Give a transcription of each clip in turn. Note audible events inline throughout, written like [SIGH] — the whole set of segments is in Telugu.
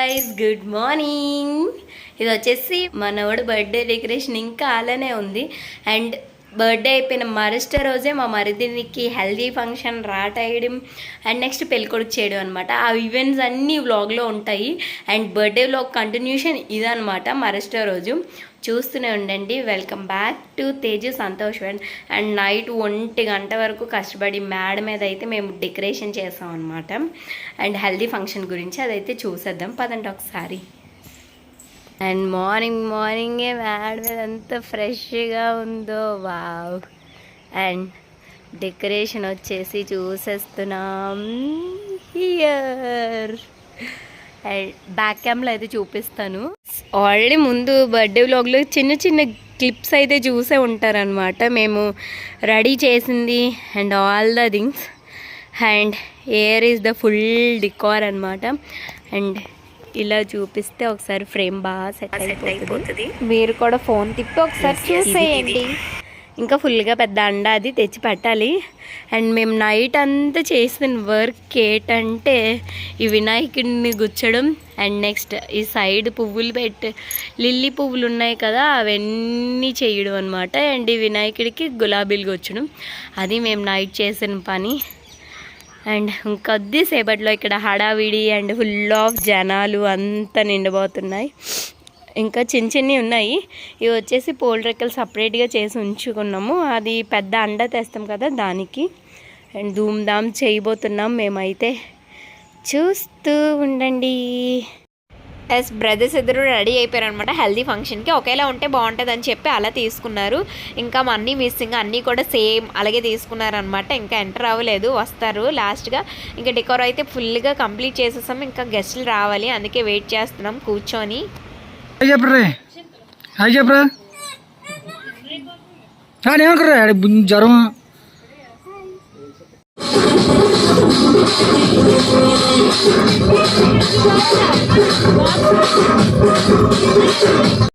గైస్ గుడ్ మార్నింగ్ ఇది వచ్చేసి మనవడు బర్త్డే డెకరేషన్ ఇంకా అలానే ఉంది. అండ్ బర్త్డే అయిపోయిన మరుసటి రోజే మా మరిదినికి హెల్దీ ఫంక్షన్ రాట్ అయ్యడం అండ్ నెక్స్ట్ పెళ్ళికొడుకు చేయడం అనమాట ఆ ఈవెంట్స్ అన్నీ వ్లాగ్లో ఉంటాయి. అండ్ బర్త్డే వ్లాగ్ కంటిన్యూషన్ ఇదనమాట మరుసటి రోజు. చూస్తూనే ఉండండి. Welcome back to Teju Santosh and and night ఒంటి గంట వరకు కష్టపడి మేడ మీద అయితే మేము డెకరేషన్ చేసాం అనమాట అండ్ హెల్దీ ఫంక్షన్ గురించి అదైతే చూసేద్దాం. పదండి ఒకసారి. అండ్ మార్నింగ్ మార్నింగే మేడ మీద ఎంత ఫ్రెష్గా ఉందో. వావ్ అండ్ డెకరేషన్ వచ్చేసి చూసేస్తున్నాం. హియర్ బ్యాక్ క్యామ్లో అయితే చూపిస్తాను. ఆల్రెడీ ముందు బర్త్డే వ్లాగ్లో చిన్న చిన్న క్లిప్స్ అయితే చూసే ఉంటారనమాట మేము రెడీ చేసింది and all the things and here is the full decor అనమాట అండ్ ఇలా చూపిస్తే ఒకసారి ఫ్రేమ్ బాగా సెట్ అయిపోతుంది. మీరు కూడా ఫోన్ తిప్పి ఒకసారి చూసేయండి. ఇంకా ఫుల్గా పెద్ద అండ అది తెచ్చి పెట్టాలి. అండ్ మేము నైట్ అంతా చేసిన వర్క్ ఏంటంటే ఈ వినాయకుడిని గుచ్చడం అండ్ నెక్స్ట్ ఈ సైడ్ పువ్వులు పెట్టి లిల్లీ పువ్వులు ఉన్నాయి కదా అవన్నీ చేయడం అనమాట అండ్ ఈ వినాయకుడికి గులాబీలు గుచ్చడం. అది మేము నైట్ చేసిన పని. అండ్ కొద్దిసేపట్లో ఇక్కడ హడావిడి అండ్ ఫుల్ ఆఫ్ జనాలు అంతా నిండిపోతున్నాయి. ఇంకా చిన్న చిన్నవి ఉన్నాయి. ఇవి వచ్చేసి పోల్ రెక్కలు సపరేట్గా చేసి ఉంచుకున్నాము. అది పెద్ద అండ తెస్తాం కదా దానికి. అండ్ ధూమ్ధామ్ చేయబోతున్నాం మేమైతే. చూస్తూ ఉండండి. ఎస్ బ్రదర్స్ ఇద్దరు రెడీ అయిపోయారు అనమాట హెల్దీ ఫంక్షన్కి ఒకేలా ఉంటే బాగుంటుంది అని చెప్పి అలా తీసుకున్నారు. ఇంకా మా అన్నీ మిస్సింగ్ అన్నీ కూడా సేమ్ అలాగే తీసుకున్నారనమాట ఇంకా ఎంటర్ అవ్వలేదు వస్తారు లాస్ట్గా ఇంకా డెకోర్ అయితే ఫుల్గా కంప్లీట్ చేసేసాం. ఇంకా గెస్టులు రావాలి అందుకే వెయిట్ చేస్తున్నాం కూర్చొని. ಅಯ್ಯಪ್ರೆ ಅಯ್ಯಪ್ರ ನಾನು ಏನು ಕರೆ ಜ್ವರ Thank you.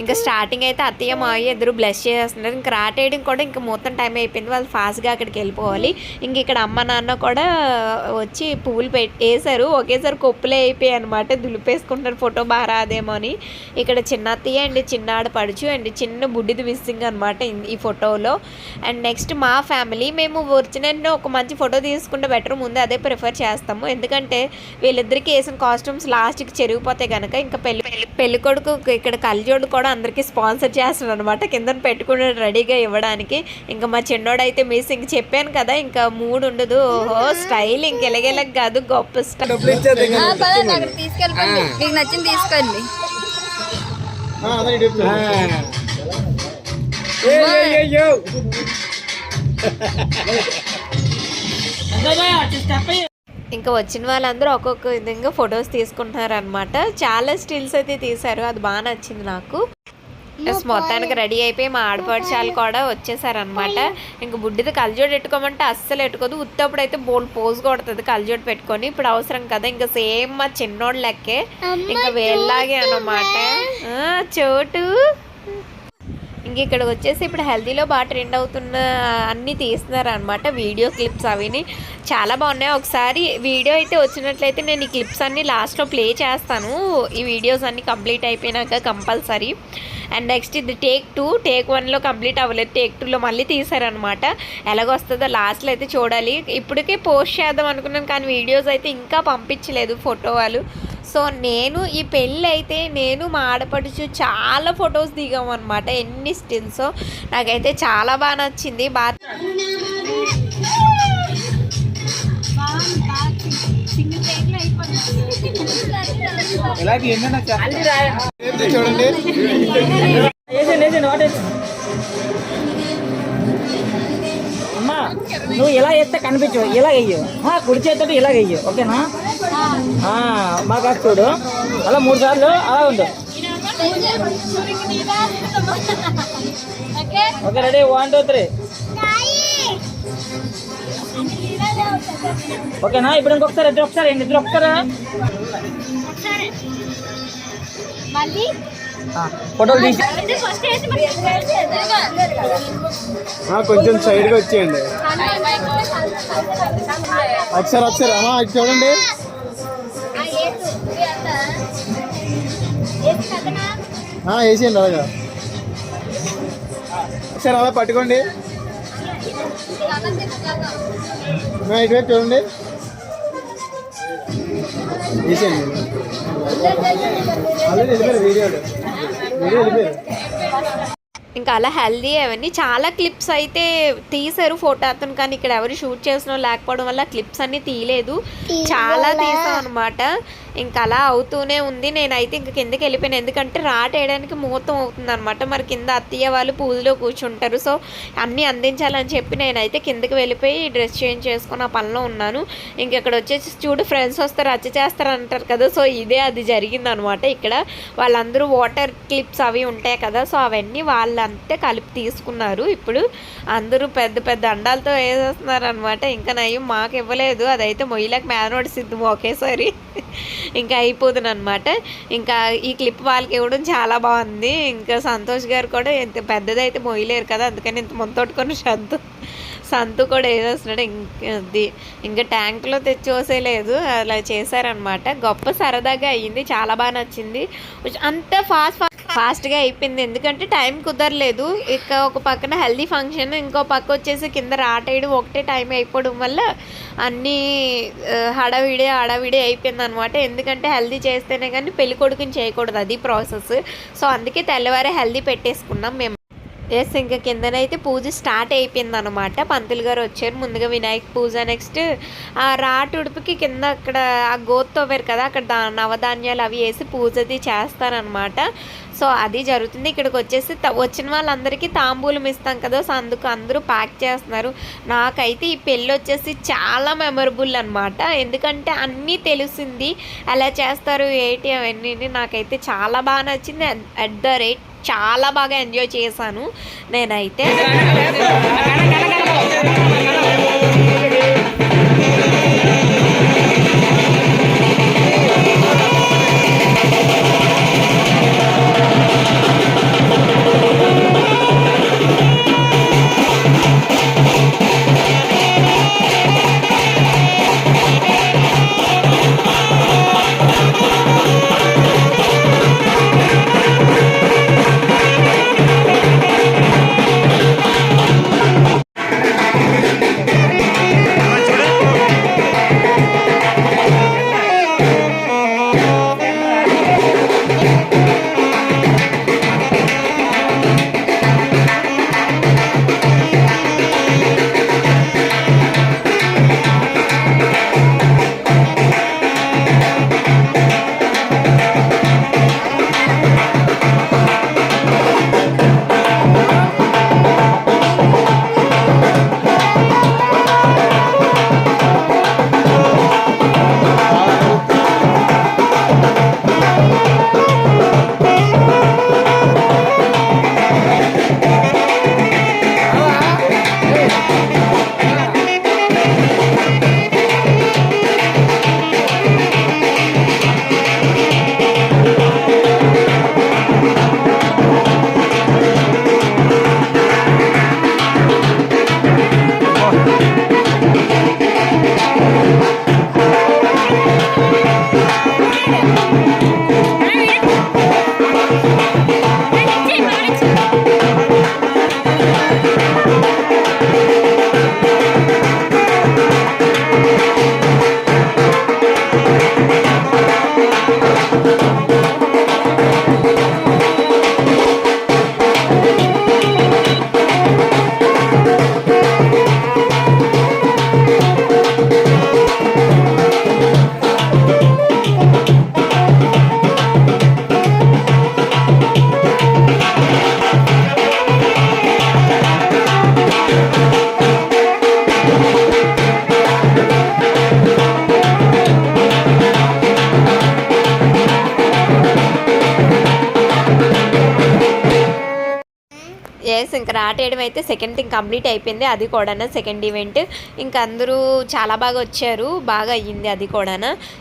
ఇంకా స్టార్టింగ్ అయితే అత్తయ్య మావయ్య ఇద్దరు బ్లెస్ చేసేస్తున్నారు ఇంకా రాటేయడం కూడా ఇంకా మొత్తం టైం అయిపోయింది. వాళ్ళు ఫాస్ట్గా అక్కడికి వెళ్ళిపోవాలి. ఇంక ఇక్కడ అమ్మ నాన్న కూడా వచ్చి పువ్వులు పెట్టి వేసారు ఒకేసారి కొప్పులే అయిపోయాయి అనమాట దులిపేసుకుంటారు ఫోటో బాగా రాదేమో అని. ఇక్కడ చిన్న అత్తయ్య అండ్ చిన్నాడ పడుచు అండ్ చిన్న బుడ్డిది మిస్సింగ్ అనమాట ఈ ఫోటోలో. అండ్ నెక్స్ట్ మా ఫ్యామిలీ మేము ఒరిజినల్ ఒక మంచి ఫోటో తీసుకుంటే బెటర్ ముందు అదే ప్రిఫర్ చేస్తాము. ఎందుకంటే వీళ్ళిద్దరికి వేసిన కాస్ట్యూమ్స్ లాస్ట్కి చెరిగిపోతే కనుక ఇంకా పెళ్ళి పెళ్ళి కొడుకు ఇక్కడ కళ్ళజోడు కూడా అందరికీ స్పాన్సర్ చేస్తున్నాడు అనమాట కింద పెట్టుకుని రెడీగా ఇవ్వడానికి. ఇంకా మా చిన్నోడు అయితే మిస్ ఇంక చెప్పాను కదా ఇంకా మూడు ఉండదు. ఓహో స్టైల్ ఇంక ఎలగెలగ కాదు గొప్ప స్టైల్. మీకు నచ్చింది తీసుకోండి. ఇంకా వచ్చిన వాళ్ళందరూ ఒక్కొక్క విధంగా ఫొటోస్ తీసుకుంటున్నారు అనమాట చాలా స్టిల్స్ అయితే తీశారు. అది బాగా నచ్చింది నాకు. మొత్తానికి రెడీ అయిపోయి మా ఆడపడిచాలు కూడా వచ్చేసారనమాట ఇంక బుడ్డిది కలజోడు పెట్టుకోమంటే అస్సలు పెట్టుకోదు. ఉత్తప్పుడు అయితే బోల్ పోజ్ కొడుతుంది కలజోడు పెట్టుకొని. ఇప్పుడు అవసరం కదా. ఇంకా సేమ్ మా చిన్నోడు లెక్కే. ఇంకా వేళ్ళలాగే అనమాట చోటు. ఇంక ఇక్కడ వచ్చేసి ఇప్పుడు హెల్దీలో బాగా ట్రెండ్ అవుతున్న అన్నీ తీస్తున్నారనమాట వీడియో క్లిప్స్ అవిని. చాలా బాగున్నాయి. ఒకసారి వీడియో అయితే వచ్చినట్లయితే నేను ఈ క్లిప్స్ అన్నీ లాస్ట్లో ప్లే చేస్తాను. ఈ వీడియోస్ అన్నీ కంప్లీట్ అయిపోయినాక కంపల్సరీ. అండ్ నెక్స్ట్ ఇది టేక్ టూ. టేక్ వన్లో కంప్లీట్ అవ్వలేదు. టేక్ టూలో మళ్ళీ తీసారనమాట ఎలాగొస్తుందో లాస్ట్లో అయితే చూడాలి. ఇప్పటికే పోస్ట్ చేద్దాం అనుకున్నాను కానీ వీడియోస్ అయితే ఇంకా పంపించలేదు ఫోటో వాళ్ళు సో నేను ఈ పెళ్ళి అయితే నేను మా ఆడపడుచు చాలా ఫొటోస్ దిగామన్నమాట ఎన్ని స్టిల్స్. నాకైతే చాలా బాగా నచ్చింది. బాగా అమ్మా నువ్వు ఇలా వేస్తే కనిపించవు ఇలా వెయ్యు. కుడి చేతితో ఇలా వెయ్యు. ఓకేనా? ఆ, బాగా చూడు అలా మూడు సార్లు అలా ఉండు okay ready one two three ఓకేనా ఇప్పుడు ఇంకొకసారి ఇద్దరు ఒకసారి ఏంటి ఇద్దరు ఒకసారి ఫోటోలు తీసి కొంచెం సైడ్గా వచ్చేయండి ఒకసారి అమ్మా చూడండి వేసేయండి అలాగా. సరే అలా పట్టుకోండి. ఇటువైపు చూడండి. వేసేయండి ఆల్రెడీ వెళ్ళిపోయారు వీడియో వీడియో వెళ్ళిపోయారు. ఇంకా అలా హెల్దీ అవన్నీ. చాలా క్లిప్స్ అయితే తీశారు ఫోటో అతను కానీ ఇక్కడ ఎవరు షూట్ చేసిన వాళ్ళు లేకపోవడం వల్ల క్లిప్స్ అన్ని తీయలేదు. చాలా తీసాం అనమాట ఇంకా అలా అవుతూనే ఉంది. నేనైతే ఇంక కిందకి వెళ్ళిపోయాను. ఎందుకంటే రాట వేయడానికి ముహూర్తం అవుతుంది అనమాట మరి కింద అత్తయ్య వాళ్ళు పూజలో కూర్చుంటారు. సో అన్నీ అందించాలని చెప్పి నేనైతే కిందకి వెళ్ళిపోయి డ్రెస్ చేంజ్ చేసుకొని ఆ పనిలో ఉన్నాను. ఇంక ఇక్కడ వచ్చేసి చూడు ఫ్రెండ్స్ వస్తారు రచ్చ చేస్తారు అంటారు కదా. సో ఇదే అది జరిగింది అనమాట ఇక్కడ. వాళ్ళందరూ వాటర్ క్లిప్స్ అవి ఉంటాయి కదా. సో అవన్నీ వాళ్ళంతే కలిపి తీసుకున్నారు. ఇప్పుడు అందరూ పెద్ద పెద్ద అండాలతో వేసేస్తున్నారు అనమాట ఇంకా నయం మాకు ఇవ్వలేదు. అదైతే మొయ్యలకు మేనోడి సిద్ధం ఒకేసారి. ఇంకా అయిపోతుంది అనమాట ఇంకా ఈ క్లిప్ వాళ్ళకి ఇవ్వడం చాలా బాగుంది. ఇంకా సంతోష్ గారు కూడా ఇంత పెద్దదైతే మొయ్యలేరు కదా. అందుకని ఇంత ముంతొట్టుకొని సంతు సంతు కూడా వేసేస్తున్నాడు. ఇది ఇంకా ట్యాంక్లో తెచ్చిపోసేయలేదు అలా చేశారనమాట గొప్ప సరదాగా అయ్యింది చాలా బాగా నచ్చింది. అంత ఫాస్ట్ ఫాస్ట్గా అయిపోయింది. ఎందుకంటే టైం కుదరలేదు. ఇక ఒక పక్కన హెల్దీ ఫంక్షన్ ఇంకో పక్క వచ్చేసి కింద రాటేయడం ఒకటే టైం అయిపోవడం వల్ల అన్నీ హడావిడి హడావిడి అయిపోయింది అనమాట ఎందుకంటే హెల్దీ చేస్తేనే కానీ పెళ్ళికొడుకుని చేయకూడదు అది ప్రాసెస్. సో అందుకే తెల్లవారే హెల్దీ పెట్టేసుకున్నాం మేము. ఎస్ ఇంకా కిందనైతే పూజ స్టార్ట్ అయిపోయింది అనమాట పంతులు గారు వచ్చారు. ముందుగా వినాయక పూజ నెక్స్ట్ ఆ రాటు ఉడుపుకి కింద అక్కడ ఆ గోత్ తవ్వారు కదా అక్కడ దా నవధాన్యాలు అవి వేసి పూజ అది చేస్తారనమాట సో అది జరుగుతుంది. ఇక్కడికి వచ్చేసి త- వచ్చిన వాళ్ళందరికీ తాంబూలం ఇస్తాం కదా సో అందుకు అందరూ ప్యాక్ చేస్తున్నారు. నాకైతే ఈ పెళ్ళి వచ్చేసి చాలా మెమరబుల్ అనమాట ఎందుకంటే అన్నీ తెలిసింది. ఎలా చేస్తారు ఏంటి అవన్నీ నాకైతే చాలా బాగా నచ్చింది. అట్ ద రేట్ చాలా బాగా ఎంజాయ్ చేశాను నేనైతే గైస్ అయితే సెకండ్ థింగ్ కంప్లీట్ అయిపోయింది అది కూడా సెకండ్ ఈవెంట్. ఇంకా అందరూ చాలా బాగా వచ్చారు బాగా అయ్యింది అది కూడా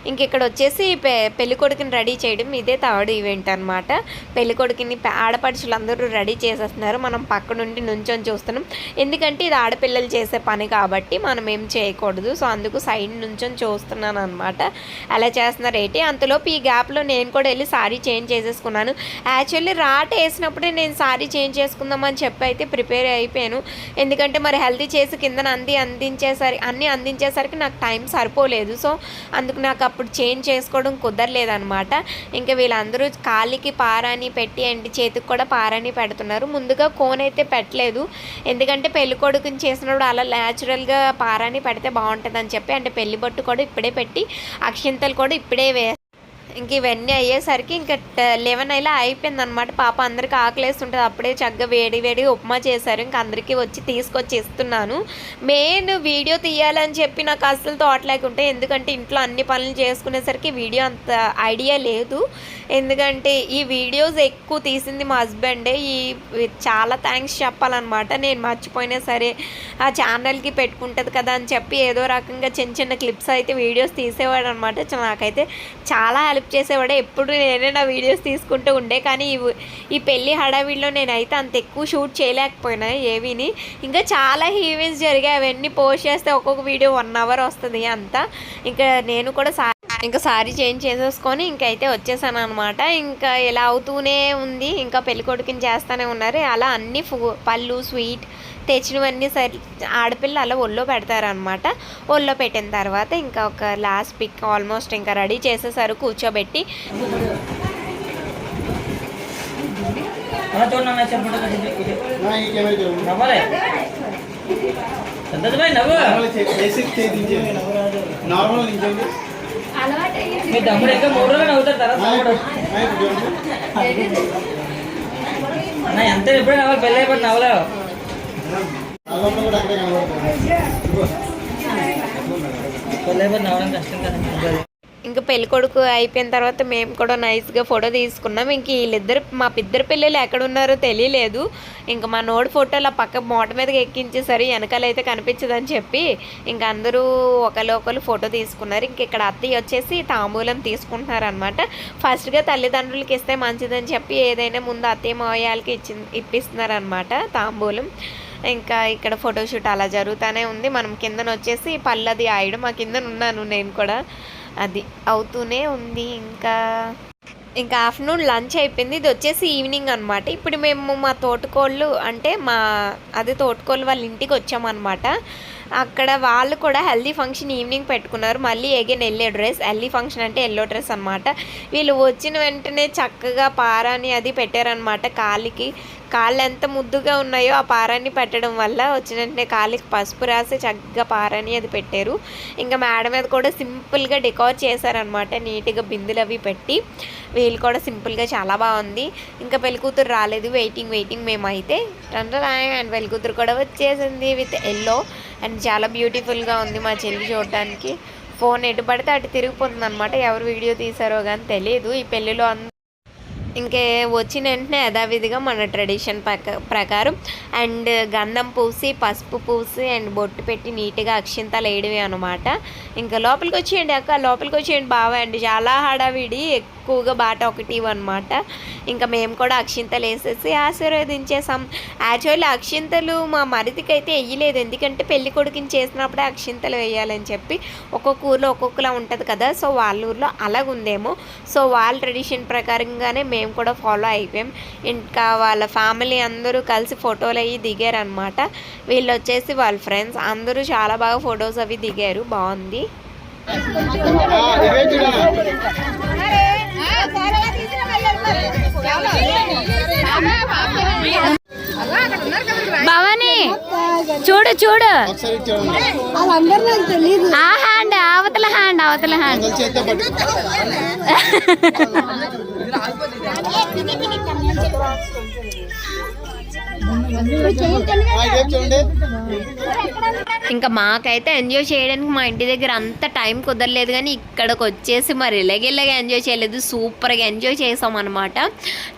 ఇంక ఇక్కడ వచ్చేసి పె పెళ్ళి కొడుకుని రెడీ చేయడం ఇదే థర్డ్ ఈవెంట్ అనమాట పెళ్ళి కొడుకుని ఆడపడుచులు రెడీ చేసేస్తున్నారు మనం పక్క నుండి నుంచొని చూస్తున్నాం. ఎందుకంటే ఇది ఆడపిల్లలు చేసే పని కాబట్టి మనం ఏం చేయకూడదు. సో అందుకు సైడ్ నుంచొని చూస్తున్నాను అనమాట అలా చేస్తున్నారు. ఏంటి? అంతలోపు ఈ గ్యాప్లో నేను కూడా వెళ్ళి సారీ చేంజ్ చేసేసుకున్నాను. యాక్చువల్లీ రాట వేసినప్పుడే నేను సారీ చేంజ్ చేసుకుందామని చెప్పి అయితే ప్రిపేర్ అయిపోయాను. ఎందుకంటే మరి హెల్తీ చేసి కిందన అంది అందించేసరికి అన్నీ అందించేసరికి నాకు టైం సరిపోలేదు. సో అందుకు నాకు అప్పుడు చేంజ్ చేసుకోవడం కుదరలేదనమాట ఇంకా వీళ్ళందరూ కాలికి పారాని పెట్టి అండ్ చేతికి కూడా పారాని పెడుతున్నారు. ముందుగా కోన్ అయితే పెట్టలేదు. ఎందుకంటే పెళ్ళి కొడుకుని చేసినప్పుడు అలా న్యాచురల్గా పారాని పెడితే బాగుంటుందని చెప్పి అంటే పెళ్ళి బొట్టు కూడా ఇప్పుడే పెట్టి అక్షింతలు కూడా ఇప్పుడే వే ఇంక ఇవన్నీ అయ్యేసరికి ఇంకా లెవెన్ ఇలా అయిపోయింది అనమాట పాప అందరికి ఆకలేస్తుంటుంది. అప్పుడే చక్కగా వేడి వేడి ఉప్మా చేశారు. ఇంక అందరికీ వచ్చి తీసుకొచ్చి ఇస్తున్నాను. మెయిన్ వీడియో తీయాలని చెప్పి నాకు అస్సలు థాట్ లేకుంటే ఎందుకంటే ఇంట్లో అన్ని పనులు చేసుకునేసరికి వీడియో అంత ఐడియా లేదు. ఎందుకంటే ఈ వీడియోస్ ఎక్కువ తీసింది మా హస్బెండే. ఈ చాలా థ్యాంక్స్ చెప్పాలన్నమాట. నేను మర్చిపోయినా సరే ఆ ఛానల్కి పెట్టుకుంటుంది కదా అని చెప్పి ఏదో రకంగా చిన్న చిన్న క్లిప్స్ అయితే వీడియోస్ తీసేవాడు అనమాట నాకైతే చాలా హెల్ప్ చేసేవాడే. ఎప్పుడు నేనే నా వీడియోస్ తీసుకుంటూ ఉండే. కానీ ఈ ఈ పెళ్ళి హడావిడిలో నేనైతే అంత ఎక్కువ షూట్ చేయలేకపోయినా ఏవిని. ఇంకా చాలా ఈవెంట్స్ జరిగాయి. అవన్నీ పోస్ట్ చేస్తే ఒక్కొక్క వీడియో వన్ అవర్ వస్తుంది అంతా. ఇంకా నేను కూడా సా ఇంకా సారీ చేంజ్ చేసేసుకొని ఇంకైతే వచ్చేసాను అనమాట ఇంకా ఇలా అవుతూనే ఉంది. ఇంకా పెళ్ళికొడుకుని చేస్తూనే ఉన్నారు. అలా అన్ని ఫు- పళ్ళు స్వీట్ తెచ్చినవన్నీ సరి ఆడపిల్ల అలా ఒళ్ళో పెడతారనమాట ఒళ్ళో పెట్టిన తర్వాత ఇంకా ఒక లాస్ట్ పిక్ ఆల్మోస్ట్ ఇంకా రెడీ చేసేసారు కూర్చోబెట్టి. మీ తమ్ముడు ఇంకా మూడు రోజులు తర్వాత ఎంత ఎప్పుడే నవ్వాలి? పెళ్ళి అయిపోయి నవ్వలేవు. ఇంకా పెళ్ళి కొడుకు అయిపోయిన తర్వాత మేము కూడా నైస్గా ఫోటో తీసుకున్నాం. ఇంక వీళ్ళిద్దరు మా ఇద్దరు పిల్లలు ఎక్కడ ఉన్నారో తెలియలేదు. ఇంకా మా నోడు ఫోటోలు ఆ పక్క మోట మీదకి ఎక్కించేసరి వెనకాల అయితే కనిపించదని చెప్పి ఇంక అందరూ ఒకరు ఒకరు ఫోటో తీసుకున్నారు. ఇంక ఇక్కడ అత్తయ్య వచ్చేసి తాంబూలం తీసుకుంటున్నారు అనమాట ఫస్ట్గా తల్లిదండ్రులకి ఇస్తే మంచిదని చెప్పి ఏదైనా ముందు అత్తయ్య మావయ్యాలకి ఇచ్చి ఇప్పిస్తున్నారనమాట తాంబూలం. ఇంకా ఇక్కడ ఫోటోషూట్ అలా జరుగుతూనే ఉంది. మనం కిందన వచ్చేసి పల్లది ఆయడం మా కిందన ఉన్నాను నేను కూడా. అది అవుతూనే ఉంది ఇంకా. ఇంకా ఆఫ్టర్నూన్ లంచ్ అయిపోయింది. ఇది వచ్చేసి ఈవినింగ్ అనమాట ఇప్పుడు మేము మా తోటకోళ్ళు అంటే మా అది తోటకోళ్ళు వాళ్ళ ఇంటికి వచ్చామన్నమాట. అక్కడ వాళ్ళు కూడా హెల్దీ ఫంక్షన్ ఈవినింగ్ పెట్టుకున్నారు. మళ్ళీ again yellow dress haldi function అంటే ఎల్లో డ్రెస్ అనమాట వీళ్ళు వచ్చిన వెంటనే చక్కగా పారాని అది పెట్టారనమాట కాలికి. కాళ్ళు ఎంత ముద్దుగా ఉన్నాయో ఆ పారాన్ని పెట్టడం వల్ల వచ్చిన వెంటనే కాళ్ళకి పసుపు రాసి చక్కగా పారాన్ని అది పెట్టారు. ఇంకా మేడ మీద కూడా సింపుల్గా డెకోర్ చేశారనమాట నీట్గా బిందులు అవి పెట్టి వీళ్ళు కూడా సింపుల్గా చాలా బాగుంది. ఇంకా పెళ్ళికూతురు రాలేదు. వెయిటింగ్ వెయిటింగ్ మేమైతే అండ్ పెళ్ళికూతురు కూడా వచ్చేసింది విత్ ఎల్లో అండ్ చాలా బ్యూటిఫుల్గా ఉంది మా చెల్లి చూడటానికి ఫోన్ ఎటు పడితే అటు తిరిగిపోతుంది అనమాట ఎవరు వీడియో తీసారో కానీ తెలియదు ఈ పెళ్ళిలో అందరూ ఇంకే వచ్చిన వెంటనే యథావిధిగా మన ట్రెడిషన్ ప్రక ప్రకారం అండ్ గంధం పూసి పసుపు పూసి అండ్ బొట్టు పెట్టి నీట్గా అక్షింతలు వేయడమే అనమాట ఇంకా లోపలికి వచ్చేయండి అక్క లోపలికి వచ్చేయండి బావా అండి. చాలా హడావిడి ఎక్కువగా బాట ఒకటి అనమాట ఇంకా మేము కూడా అక్షింతలు వేసేసి ఆశీర్వదించేసాం యాక్చువల్లీ అక్షింతలు మా మరిదికి అయితే వేయలేదు ఎందుకంటే పెళ్ళి కొడుకుని చేసినప్పుడే అక్షింతలు వేయాలని చెప్పి ఒక్కొక్క ఊర్లో ఒక్కొక్కలా ఉంటుంది కదా. సో వాళ్ళ ఊర్లో అలాగుందేమో. సో వాళ్ళ ట్రెడిషన్ ప్రకారంగానే మేము కూడా ఫాలో అయిపోయాం. ఇంకా వాళ్ళ ఫ్యామిలీ అందరూ కలిసి ఫోటోలు అవి దిగారనమాట వీళ్ళు వచ్చేసి వాళ్ళ ఫ్రెండ్స్. అందరూ చాలా బాగా ఫొటోస్ అవి దిగారు. బాగుంది. భవాని చూడు చూడు. ఆ హ్యాండ్ అవతల హ్యాండ్ అవతల హ్యాండ్ [LAUGHS] [LAUGHS] ఇంకా మాకైతే ఎంజాయ్ చేయడానికి మా ఇంటి దగ్గర అంత టైం కుదరలేదు కానీ ఇక్కడికి వచ్చేసి మరి ఇలాగెలాగ ఎంజాయ్ చేయలేదు. సూపర్గా ఎంజాయ్ చేసాం అనమాట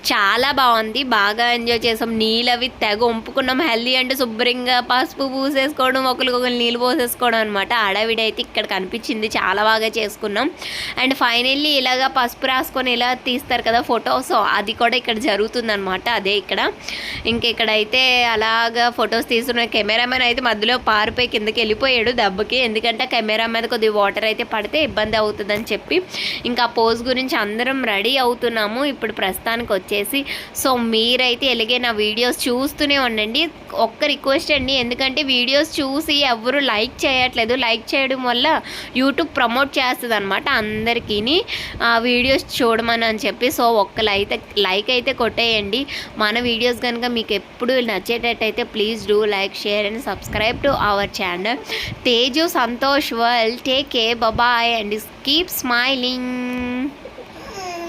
చాలా బాగుంది. బాగా ఎంజాయ్ చేసాం. నీళ్ళు అవి తెగ ఒంపుకున్నాం హెల్దీ అంటే శుభ్రంగా పసుపు పూసేసుకోవడం ఒకరికొకరు నీళ్ళు పోసేసుకోవడం అనమాట ఆడవిడ అయితే ఇక్కడ కనిపించింది. చాలా బాగా చేసుకున్నాం. అండ్ ఫైనల్లీ ఇలాగ పసుపు రాసుకొని ఇలా తీస్తారు కదా ఫొటోస్ అది కూడా ఇక్కడ జరుగుతుందనమాట అదే ఇక్కడ. ఇంకా ఇక్కడ ఇక్కడైతే అలాగా ఫొటోస్ తీస్తున్న కెమెరామెన్ అయితే మధ్యలో పారిపోయి కిందకి వెళ్ళిపోయాడు దెబ్బకి. ఎందుకంటే కెమెరా మీద కొద్దిగా వాటర్ అయితే పడితే ఇబ్బంది అవుతుందని చెప్పి ఇంకా పోజ్ గురించి అందరం రెడీ అవుతున్నాము. ఇప్పుడు ప్రస్తుతానికి వచ్చేసి సో మీరైతే ఎలాగే నా వీడియోస్ చూస్తూనే ఉండండి. ఒక్క రిక్వెస్ట్ అండి ఎందుకంటే వీడియోస్ చూసి ఎవరు లైక్ చేయట్లేదు. లైక్ చేయడం వల్ల యూట్యూబ్ ప్రమోట్ చేస్తుంది అనమాట అందరికీ ఆ వీడియోస్ చూడమని అని చెప్పి సో ఒక్క లైక్ లైక్ అయితే కొట్టేయండి. మన వీడియోస్ కనుక మీకు ఎప్పుడు నచ్చేటట్టయితే please do like share and subscribe to our channel Teju Santosh world. Take care bye and keep smiling